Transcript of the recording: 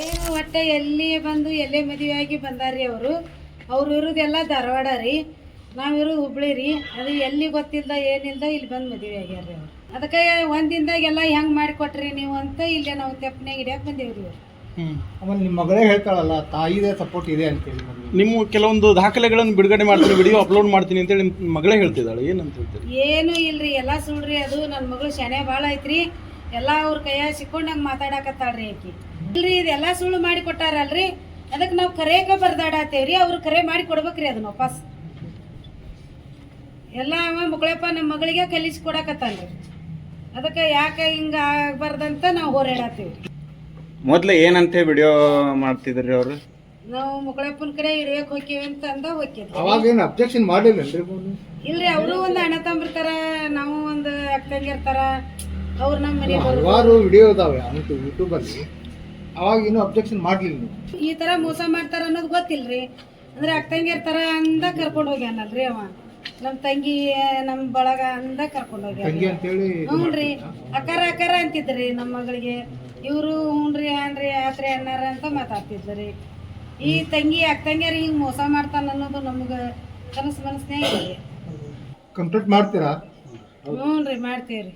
ಏನು ಒಟ್ಟೆ ಎಲ್ಲಿ ಬಂದು ಎಲ್ಲೇ ಮದುವೆಯಾಗಿ ಆಗಿ ಬಂದಾರ್ರಿ ಅವರು? ಅವ್ರು ಇರೋದೆಲ್ಲ ಧಾರವಾಡ ರೀ. ನಾವಿರೋದು ಇರೋದು ಹುಬ್ಳಿ ರೀ. ಅದು ಎಲ್ಲಿ ಗೊತ್ತಿಲ್ಲ ಏನಿಲ್ಲ ಇಲ್ಲಿ ಬಂದು ಮದುವೆ ಆಗ್ಯಾರ ರೀ ಅವ್ರು. ಅದಕ್ಕೆ ಒಂದಿಂದಾಗೆಲ್ಲ ಹೆಂಗೆ ಮಾಡಿಕೊಟ್ರಿ ನೀವು ಅಂತ ಇಲ್ಲೇ ನಾವು ತೆಪ್ಪನೆ ಹಿಡಿಯಕ್ಕೆ ಬಂದೇವ್ರಿ ಅವ್ರು ಆಮೇಲೆ ನಿಮ್ಮ ಮಗಳೇ ಹೇಳ್ತಾಳಲ್ಲ ತಾಯಿದೇ ಸಪೋರ್ಟ್ ಇದೆ ಅಂತೇಳಿ ನಮ್ಗೆ. ನಿಮ್ಮ ಕೆಲವೊಂದು ದಾಖಲೆಗಳನ್ನು ಬಿಡುಗಡೆ ಮಾಡ್ತೀನಿ ವಿಡಿಯೋ ಅಪ್ಲೋಡ್ ಮಾಡ್ತೀನಿ ಅಂತೇಳಿ ನಿಮ್ಮ ಮಗಳೇ ಹೇಳ್ತಿದ್ದಾಳೆ ಏನಂತ ಹೇಳ್ತೀರಿ? ಏನೂ ಇಲ್ರಿ ಎಲ್ಲ ಸುಳ್ರಿ ಅದು. ನನ್ನ ಮಗಳು ಶನೆ ಭಾಳ ಐತ್ರಿ. ಎಲ್ಲ ಅವ್ರ ಕೈಯಾಗ ಸಿಕ್ಕೊಂಡಂಗೆ ಮಾತಾಡಕತ್ತಾಳ್ರಿ ಆಕಿ. ಇಲ್ರಿ ಇದೆಲ್ಲ ಸುಳ್ಳು ಮಾಡಿ ಕೊಟ್ಟಾರಲ್ರಿ? ಅದಕ್ಕೆ ನಾವು ಕರೆಯಕ ಬರ್ದಾಡತ್ತೇವ್ರಿ ಅವ್ರು ಕರೆ ಮಾಡಿ ಕೊಡ್ಬೇಕ್ರಿ ಅದನ್ನ ವಾಪಸ್. ಎಲ್ಲ ಅವ ಮಗಳಪ್ಪ ನಮ್ಮ ಮಗಳಿಗೆ ಕಲಿಸಿ ಕೊಡಕತ್ತಾನ್ರಿ. ಅದಕ್ಕೆ ಯಾಕೆ ಹಿಂಗ ಆಗ್ಬಾರ್ದಂತ ನಾವು ಹೋರಾಡತ್ತೀವಿ ಮೊದ್ಲು ಏನಂತ ವಿಡಿಯೋ ಮಾಡ್ತಿದ್ರಿ ಅವರು? ನಾವು ಮಗಳಪ್ಪನ ಕಡೆ ಇಡ್ಬೇಕು ಹೋಗ್ತೀವಿ ಅಂತ ಅಂದ ಅವಾಗ ಏನು ಅಬ್ಜೆಕ್ಷನ್ ಇಲ್ರಿ ಅವರು ಒಂದು ಅಣ್ಣ ತಂಬಿರ್ತಾರ ನಾವು ಒಂದು ಅಕ್ಕಂಗಿರ್ತಾರ ಅವ್ರು ನಮ್ಮ ಮನೆಗೆ ಬರೋದು ಹಲವಾರು ವಿಡಿಯೋ ಇದಾವೆ ಅಂತೂ ಯೂಟ್ಯೂಬಲ್ಲಿ ಅವಾಗ ಏನು ಅಬ್ಜೆಕ್ಷನ್ ಮಾಡಲಿಲ್ಲ ನೀವು. ಈ ತರ ಮೋಸ ಮಾಡ್ತಾರ ಅನ್ನೋದು ಗೊತ್ತಿಲ್ರಿ. ಅಂದ್ರೆ ಅಕ್ಕ ತಂಗಿಯರ್ ತರ ಅಂದ ಕರ್ಕೊಂಡು ಹೋಗ್ಯಾನಲ್ರಿ ಅವ. ನಮ್ ತಂಗಿ ನಮ್ಮ ಬಳಗ ಅಂದ ಕರ್ಕೊಂಡು ಹೋಗ್ಯಾನ. ತಂಗಿ ಅಂತೇಳಿ ಹ್ಞೂನ್ರಿ. ಅಕ್ಕಾರ ಅಕ್ಕಾರ ಅಂತಿದ್ರಿ ನಮ್ಮ ಮಗಳಿಗೆ. ಇವರು ಹ್ಞೂನ್ರಿ ಹಾನ್ರಿ ಆತ್ರಿ ಅನ್ನಾರ ಅಂತ ಮಾತಾಡ್ತಿದ್ರಿ. ಈ ತಂಗಿ ಅಕ್ಕ ಅಕ್ಕಂಗ್ಯಾರ ಹಿಂಗ್ ಮೋಸ ಮಾಡ್ತಾನ ಅನ್ನೋದು ನಮ್ಗ ಕನಸು ಮನಸ್ನೇ ಇದೆ. ಕಂಪ್ಲೀಟ್ ಮಾಡ್ತೀರಾ? ಹ್ಞೂನ್ರಿ ಮಾಡ್ತೀವ್ರಿ.